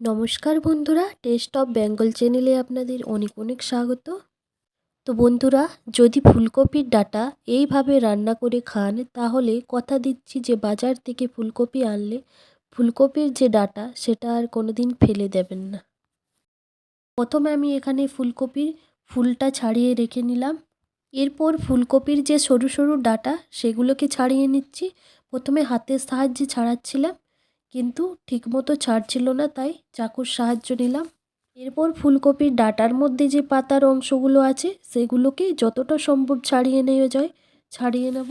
নমস্কার বন্ধুরা test of Bengal চ্যানেলে আপনাদের অনেক অনেক স্বাগত। তো বন্ধুরা, যদি ফুলকপির ডাটা এইভাবে রান্না করে খান, তাহলে কথা দিচ্ছি যে বাজার থেকে ফুলকপি আনলে ফুলকপির যে ডাটা, সেটা আর কোনো দিন ফেলে দেবেন না। প্রথমে আমি এখানে ফুলকপির ফুলটা ছাড়িয়ে রেখে নিলাম। এরপর ফুলকপির যে সরু সরু ডাটা, সেগুলোকে ছাড়িয়ে নিচ্ছি। প্রথমে হাতের সাহায্যে ছাড়াচ্ছিলাম। কিন্তু ঠিকমতো ছাড়ছিল না, তাই চাকুর সাহায্য নিলাম। এরপর ফুলকপির ডাটার মধ্যে যে পাতার অংশগুলো আছে, সেগুলোকে যতটা সম্ভব ছাড়িয়ে নেওয়া যায়, ছাড়িয়ে নেব।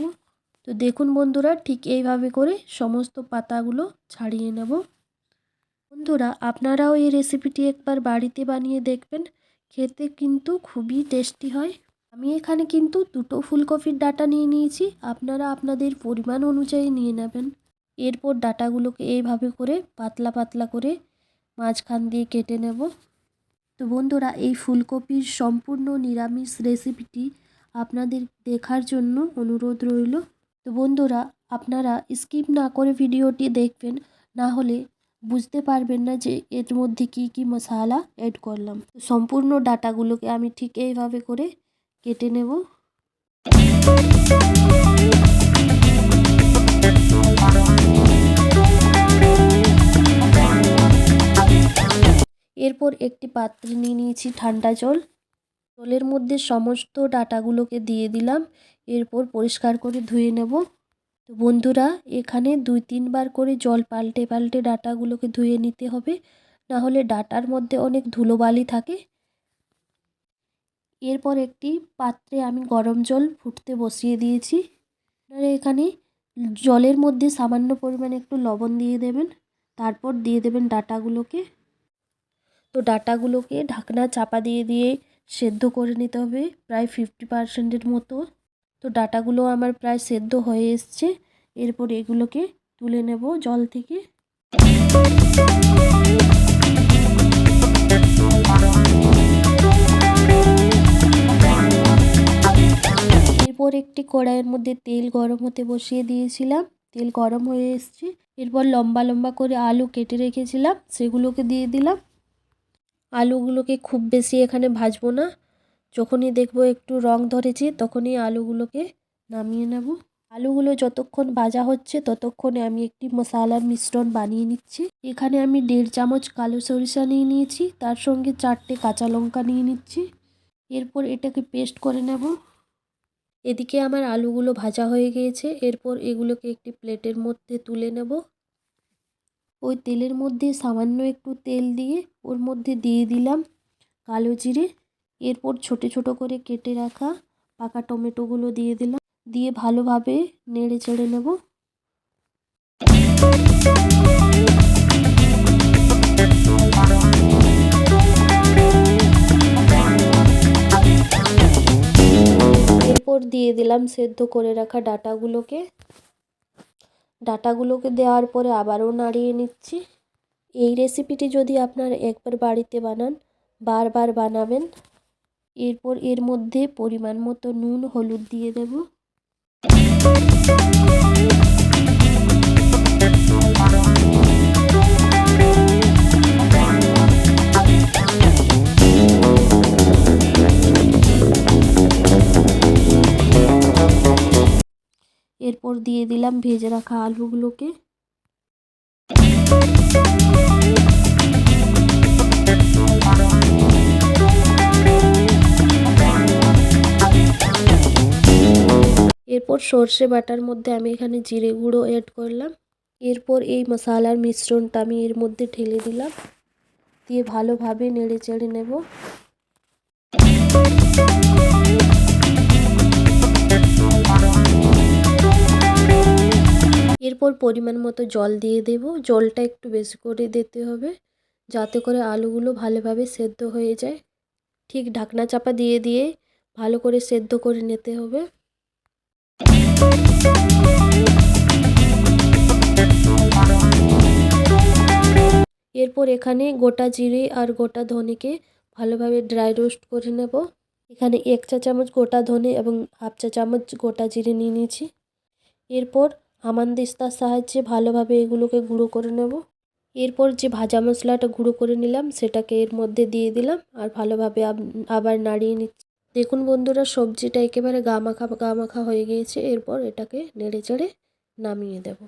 তো দেখুন বন্ধুরা, ঠিক এইভাবে করে সমস্ত পাতাগুলো ছাড়িয়ে নেব। বন্ধুরা, আপনারাও এই রেসিপিটি একবার বাড়িতে বানিয়ে দেখবেন। খেতে কিন্তু খুবই টেস্টি হয়। আমি এখানে কিন্তু দুটো ফুলকপির ডাটা নিয়ে নিয়েছি। আপনারা আপনাদের পরিমাণ অনুযায়ী নিয়ে নেবেন। এরপর ডাটাগুলোকে এইভাবে করে পাতলা পাতলা করে মাঝখান দিয়ে কেটে নেব। তো বন্ধুরা, এই ফুলকপির সম্পূর্ণ নিরামিষ রেসিপিটি আপনাদের দেখার জন্য অনুরোধ রইল। তো বন্ধুরা, আপনারা স্কিপ না করে ভিডিওটি দেখবেন, না হলে বুঝতে পারবেন না যে এর মধ্যে কি কি মশালা অ্যাড করলাম। সম্পূর্ণ ডাটাগুলোকে আমি ঠিক এইভাবে করে কেটে নেব। এরপর একটি পাত্রে নিয়ে নিয়েছি ঠান্ডা জল। জলের মধ্যে সমস্ত ডাটাগুলোকে দিয়ে দিলাম। এরপর পরিষ্কার করে ধুয়ে নেব। তো বন্ধুরা, এখানে দুই তিনবার করে জল পাল্টে পাল্টে ডাটাগুলোকে ধুয়ে নিতে হবে। না হলে ডাটার মধ্যে অনেক ধুলোবালি থাকে। এরপর একটি পাত্রে আমি গরম জল ফুটতে বসিয়ে দিয়েছি। আপনারা এখানে জলের মধ্যে সামান্য পরিমাণে একটু লবণ দিয়ে দেবেন। তারপর দিয়ে দেবেন ডাটাগুলোকে। তো ডাটাগুলোকে ঢাকনা চাপা দিয়ে দিয়ে সেদ্ধ করে নিতে হবে প্রায় ফিফটি পার্সেন্টের মতো। তো ডাটাগুলো আমার প্রায় সেদ্ধ হয়ে এসছে। এরপর এগুলোকে তুলে নেব জল থেকে। এরপর একটি কড়াইয়ের মধ্যে তেল গরম হতে বসিয়ে দিয়েছিলাম। তেল গরম হয়ে এসছে। এরপর লম্বা লম্বা করে আলু কেটে রেখেছিলাম। সেগুলোকে দিয়ে দিলাম। আলুগুলোকে খুব বেশি এখানে ভাজবো না। যখনই দেখব একটু রং ধরেছে, তখনই আলুগুলোকে নামিয়ে নেব। আলুগুলো যতক্ষণ ভাজা হচ্ছে, ততক্ষণে আমি একটি মশালার মিশ্রণ বানিয়ে নিচ্ছি। এখানে আমি দেড় চামচ কালো সরিষা নিয়ে নিয়েছি, তার সঙ্গে চারটে কাঁচা লঙ্কা নিয়ে নিচ্ছি। এরপর এটাকে পেস্ট করে নেব। এদিকে আমার আলুগুলো ভাজা হয়ে গিয়েছে, এরপর এগুলোকে একটি প্লেটের মধ্যে তুলে নেব। ওই তেলের মধ্যে সামান্য একটু তেল দিয়ে ওর মধ্যে দিয়ে দিলাম কালো জিরে। এরপর ছোট ছোট করে কেটে রাখা পাকা টমেটোগুলো দিয়ে দিলাম। দিয়ে ভালোভাবে নেড়ে চেড়ে নেব। এরপর দিয়ে দিলাম সেদ্ধ করে রাখা ডাটাগুলোকে। ডাটাগুলোকে দেওয়ার পরে আবারও নাড়িয়ে নিচ্ছি। এই রেসিপিটি যদি আপনার একবার বাড়িতে বানান, বারবার বানাবেন, এরপর এর মধ্যে পরিমাণ মতো নুন, হলুদ দিয়ে দেব। এরপর দিয়ে দিলাম, ভেজে রাখা আলুগুলোকে। এরপর সর্ষে বাটার মধ্যে আমি এখানে জিরে গুঁড়ো অ্যাড করলাম। এরপর এই মশালার মিশ্রণটা আমি এর মধ্যে ঢেলে দিলাম। দিয়ে ভালোভাবে নেড়ে চেড়ে নেব। এরপর পরিমাণ মতো জল দিয়ে দেব। জলটা একটু বেশি করে দিতে হবে যাতে করে আলুগুলো ভালোভাবে সেদ্ধ হয়ে যায়। ঠিক ঢাকনা চাপা দিয়ে দিয়ে ভালো করে সেদ্ধ করে নিতে হবে। এরপর এখানে গোটা জিরে আর গোটা ধনেকে ভালোভাবে ড্রাই রোস্ট করে নেব। এখানে এক চা চামচ গোটা ধনে এবং হাফ চা চামচ গোটা জিরে নিয়ে নিয়েছি। এরপর হামানদিস্তার সাহায্যে ভালোভাবে এগুলোকে গুঁড়ো করে নেব। এরপর যে ভাজা মশলাটা গুঁড়ো করে নিলাম, সেটাকে এর মধ্যে দিয়ে দিলাম আর ভালোভাবে আবার নাড়িয়ে নিচ্ছি। দেখুন বন্ধুরা, সবজিটা একেবারে গা মাখা গা মাখা হয়ে গিয়েছে। এরপর এটাকে নেড়ে চেড়ে নামিয়ে দেব।